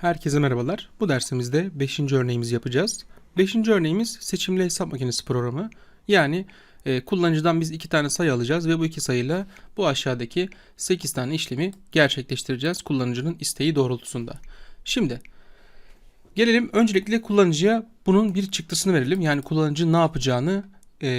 Herkese merhabalar. Bu dersimizde 5. örneğimizi yapacağız. 5. örneğimiz seçimli hesap makinesi programı. Yani e, kullanıcıdan biz 2 tane sayı alacağız ve bu iki sayıyla bu aşağıdaki 8 tane işlemi gerçekleştireceğiz kullanıcının isteği doğrultusunda. Şimdi gelelim öncelikle kullanıcıya bunun bir çıktısını verelim. Yani kullanıcı ne yapacağını e,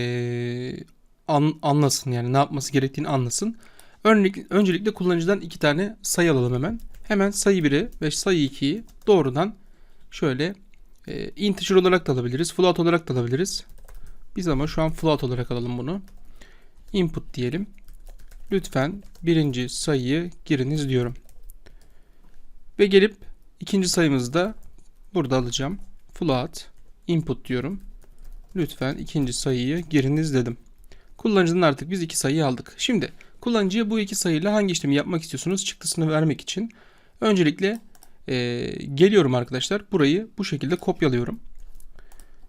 an- anlasın yani ne yapması gerektiğini anlasın. Öncelikle, öncelikle kullanıcıdan iki tane sayı alalım hemen. Hemen sayı 1'i ve sayı 2'yi doğrudan şöyle e, integer olarak da alabiliriz. Float olarak da alabiliriz. Biz ama şu an float olarak alalım bunu. Input diyelim. Lütfen birinci sayıyı giriniz diyorum. Ve gelip ikinci sayımızı da burada alacağım. Float input diyorum. Lütfen ikinci sayıyı giriniz dedim. Kullanıcıdan artık biz iki sayıyı aldık. Şimdi kullanıcıya bu iki sayıyla hangi işlemi yapmak istiyorsunuz çıktısını vermek için öncelikle e, geliyorum arkadaşlar. Burayı bu şekilde kopyalıyorum.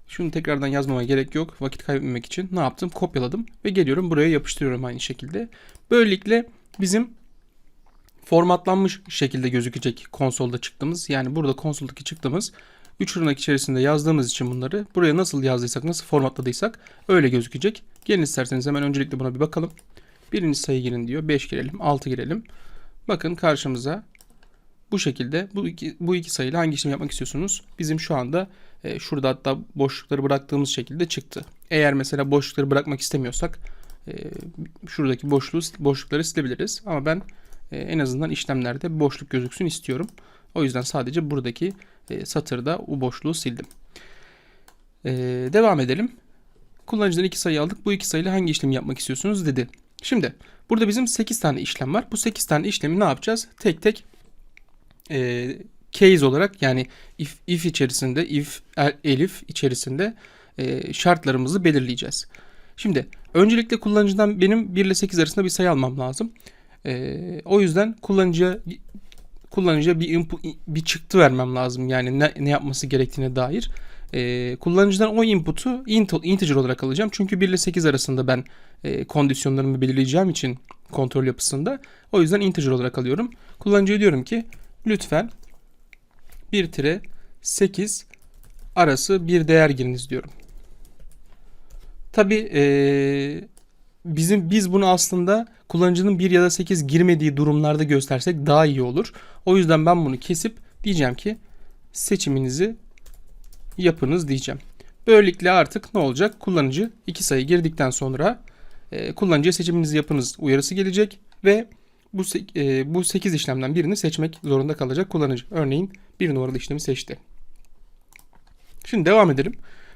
Şunu tekrardan yazmama gerek yok. Vakit kaybetmemek için ne yaptım? Kopyaladım ve geliyorum buraya yapıştırıyorum aynı şekilde. Böylelikle bizim formatlanmış şekilde gözükecek konsolda çıktığımız yani burada konsoldaki çıktığımız 3 tırnak içerisinde yazdığımız için bunları buraya nasıl yazdıysak nasıl formatladıysak öyle gözükecek. Gelin isterseniz hemen öncelikle buna bir bakalım. Birinci sayı girin diyor. 5 girelim 6 girelim. Bakın karşımıza bu şekilde bu iki, bu iki sayıyla hangi işlem yapmak istiyorsunuz? Bizim şu anda e, şurada hatta boşlukları bıraktığımız şekilde çıktı. Eğer mesela boşlukları bırakmak istemiyorsak e, şuradaki boşluğu boşlukları silebiliriz. Ama ben e, en azından işlemlerde boşluk gözüksün istiyorum. O yüzden sadece buradaki e, satırda o boşluğu sildim. E, devam edelim. Kullanıcıdan iki sayı aldık. Bu iki sayıyla hangi işlemi yapmak istiyorsunuz dedi. Şimdi burada bizim 8 tane işlem var. Bu 8 tane işlemi ne yapacağız? Tek tek e, case olarak yani if, if içerisinde if el- elif içerisinde e, şartlarımızı belirleyeceğiz. Şimdi öncelikle kullanıcıdan benim 1 ile 8 arasında bir sayı almam lazım. E, o yüzden kullanıcıya kullanıcıya bir input, bir çıktı vermem lazım. Yani ne, ne yapması gerektiğine dair. E, kullanıcıdan o input'u int, integer olarak alacağım. Çünkü 1 ile 8 arasında ben e, kondisyonlarımı belirleyeceğim için kontrol yapısında. O yüzden integer olarak alıyorum. Kullanıcıya diyorum ki lütfen 1 tire 8 arası bir değer giriniz diyorum. Tabi bizim biz bunu aslında kullanıcının 1 ya da 8 girmediği durumlarda göstersek daha iyi olur. O yüzden ben bunu kesip diyeceğim ki seçiminizi yapınız diyeceğim. Böylelikle artık ne olacak? Kullanıcı 2 sayı girdikten sonra e, kullanıcıya seçiminizi yapınız uyarısı gelecek ve bu e, bu 8 işlemden birini seçmek zorunda kalacak kullanıcı. Örneğin bir numaralı işlemi seçti. Şimdi devam edelim.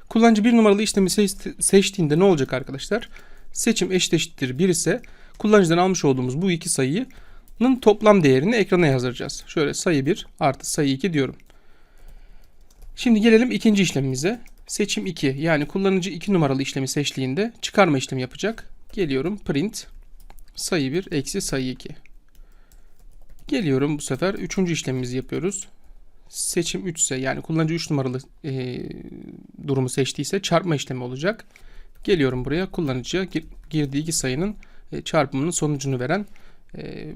Kullanıcı bir numaralı işlemi seçti, seçtiğinde ne olacak arkadaşlar? Seçim eşittir 1 ise kullanıcıdan almış olduğumuz bu iki sayının toplam değerini ekrana yazdıracağız. Şöyle sayı 1 artı sayı 2 diyorum. Şimdi gelelim ikinci işlemimize. Seçim 2 yani kullanıcı 2 numaralı işlemi seçtiğinde çıkarma işlemi yapacak. Geliyorum print sayı 1 eksi sayı 2. Geliyorum bu sefer üçüncü işlemimizi yapıyoruz. Seçim 3 ise yani kullanıcı 3 numaralı e, durumu seçtiyse çarpma işlemi olacak. Geliyorum buraya kullanıcıya gir, girdiği iki sayının e, çarpımının sonucunu veren e,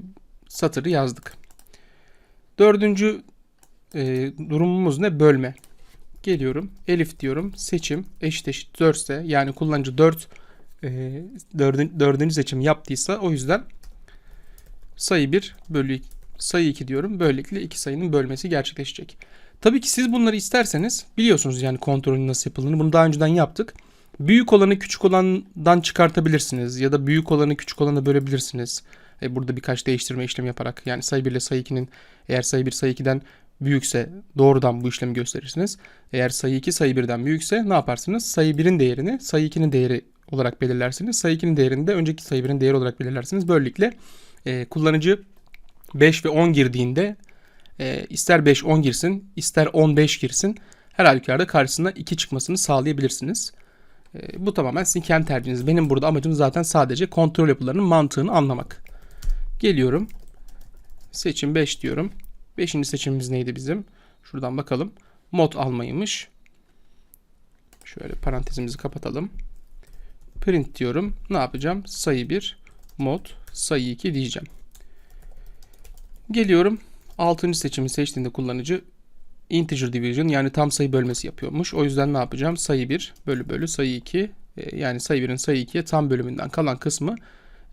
satırı yazdık. Dördüncü e, durumumuz ne? Bölme. Geliyorum. Elif diyorum. Seçim eşit eşit 4 ise yani kullanıcı 4 e, dördüncü, dördüncü seçim yaptıysa o yüzden sayı 1 bölü sayı 2 diyorum. Böylelikle iki sayının bölmesi gerçekleşecek. Tabii ki siz bunları isterseniz biliyorsunuz yani kontrolün nasıl yapıldığını. Bunu daha önceden yaptık. Büyük olanı küçük olandan çıkartabilirsiniz ya da büyük olanı küçük olana bölebilirsiniz. E, burada birkaç değiştirme işlemi yaparak yani sayı 1 ile sayı 2'nin eğer sayı 1 sayı 2'den büyükse doğrudan bu işlemi gösterirsiniz. Eğer sayı 2 sayı 1'den büyükse ne yaparsınız? Sayı 1'in değerini sayı 2'nin değeri olarak belirlersiniz. Sayı 2'nin değerini de önceki sayı 1'in değeri olarak belirlersiniz. Böylelikle e, kullanıcı 5 ve 10 girdiğinde e, ister 5 10 girsin ister 10 5 girsin her halükarda karşısına 2 çıkmasını sağlayabilirsiniz. E, bu tamamen sizin kendi tercihiniz. Benim burada amacım zaten sadece kontrol yapılarının mantığını anlamak. Geliyorum. Seçim 5 diyorum. 5. seçimimiz neydi bizim? Şuradan bakalım. Mod almaymış. Şöyle parantezimizi kapatalım. Print diyorum. Ne yapacağım? Sayı 1 mod sayı 2 diyeceğim. Geliyorum. 6. seçimi seçtiğinde kullanıcı integer division yani tam sayı bölmesi yapıyormuş. O yüzden ne yapacağım? Sayı 1 bölü bölü sayı 2 e, yani sayı 1'in sayı 2'ye tam bölümünden kalan kısmı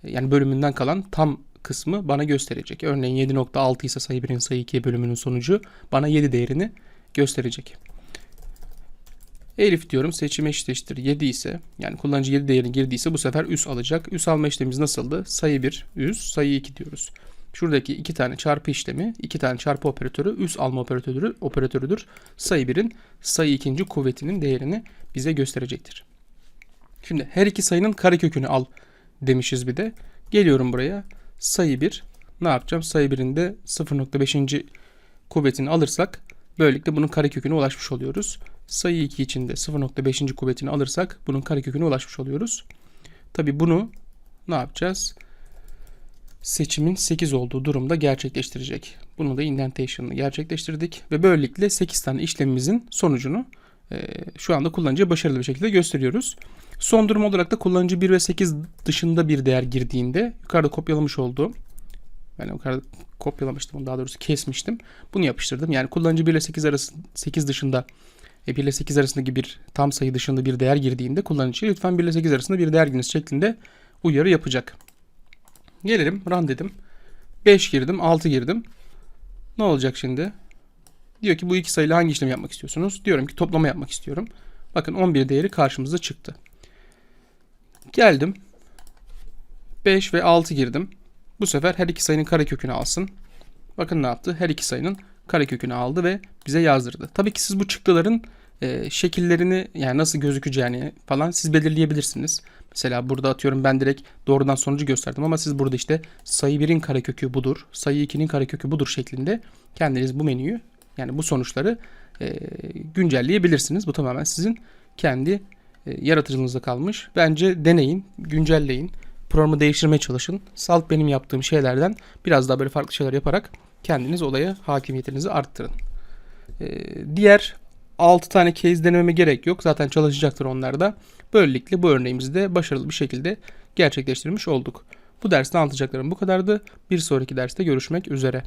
e, yani bölümünden kalan tam kısmı bana gösterecek. Örneğin 7.6 ise sayı 1'in sayı 2'ye bölümünün sonucu bana 7 değerini gösterecek. Elif diyorum seçim eşitleştir 7 ise yani kullanıcı 7 değerini girdiyse bu sefer üs alacak. Üs alma işlemimiz nasıldı? Sayı 1 üs sayı 2 diyoruz. Şuradaki iki tane çarpı işlemi, iki tane çarpı operatörü, üs alma operatörü, operatörüdür. Sayı 1'in sayı ikinci kuvvetinin değerini bize gösterecektir. Şimdi her iki sayının karekökünü al demişiz bir de. Geliyorum buraya. Sayı 1 ne yapacağım? Sayı 1'in de 0.5. kuvvetini alırsak böylelikle bunun kareköküne ulaşmış oluyoruz. Sayı 2 için de 0.5. kuvvetini alırsak bunun kareköküne ulaşmış oluyoruz. Tabi bunu ne yapacağız? Seçimin 8 olduğu durumda gerçekleştirecek. Bunu da indentation'ını gerçekleştirdik ve böylelikle 8 tane işlemimizin sonucunu e, şu anda kullanıcıya başarılı bir şekilde gösteriyoruz. Son durum olarak da kullanıcı 1 ve 8 dışında bir değer girdiğinde yukarıda kopyalamış olduğum yani yukarıda kopyalamıştım daha doğrusu kesmiştim. Bunu yapıştırdım. Yani kullanıcı 1 ile 8 arası 8 dışında e, 1 ile 8 arasındaki bir tam sayı dışında bir değer girdiğinde kullanıcı lütfen 1 ile 8 arasında bir değer giriniz şeklinde uyarı yapacak. Gelelim run dedim. 5 girdim 6 girdim. Ne olacak şimdi? Diyor ki bu iki sayıyla hangi işlem yapmak istiyorsunuz? Diyorum ki toplama yapmak istiyorum. Bakın 11 değeri karşımıza çıktı. Geldim. 5 ve 6 girdim. Bu sefer her iki sayının karekökünü alsın. Bakın ne yaptı? Her iki sayının karekökünü aldı ve bize yazdırdı. Tabii ki siz bu çıktıların e, şekillerini yani nasıl gözükeceğini falan siz belirleyebilirsiniz. Mesela burada atıyorum ben direkt doğrudan sonucu gösterdim ama siz burada işte sayı 1'in karekökü budur, sayı 2'nin karekökü budur şeklinde kendiniz bu menüyü yani bu sonuçları e, güncelleyebilirsiniz. Bu tamamen sizin kendi e, yaratıcılığınızda kalmış. Bence deneyin, güncelleyin, programı değiştirmeye çalışın. Salt benim yaptığım şeylerden biraz daha böyle farklı şeyler yaparak kendiniz olaya hakimiyetinizi arttırın. E, diğer 6 tane case denememe gerek yok. Zaten çalışacaktır onlar da. Böylelikle bu örneğimizi de başarılı bir şekilde gerçekleştirmiş olduk. Bu derste anlatacaklarım bu kadardı. Bir sonraki derste görüşmek üzere.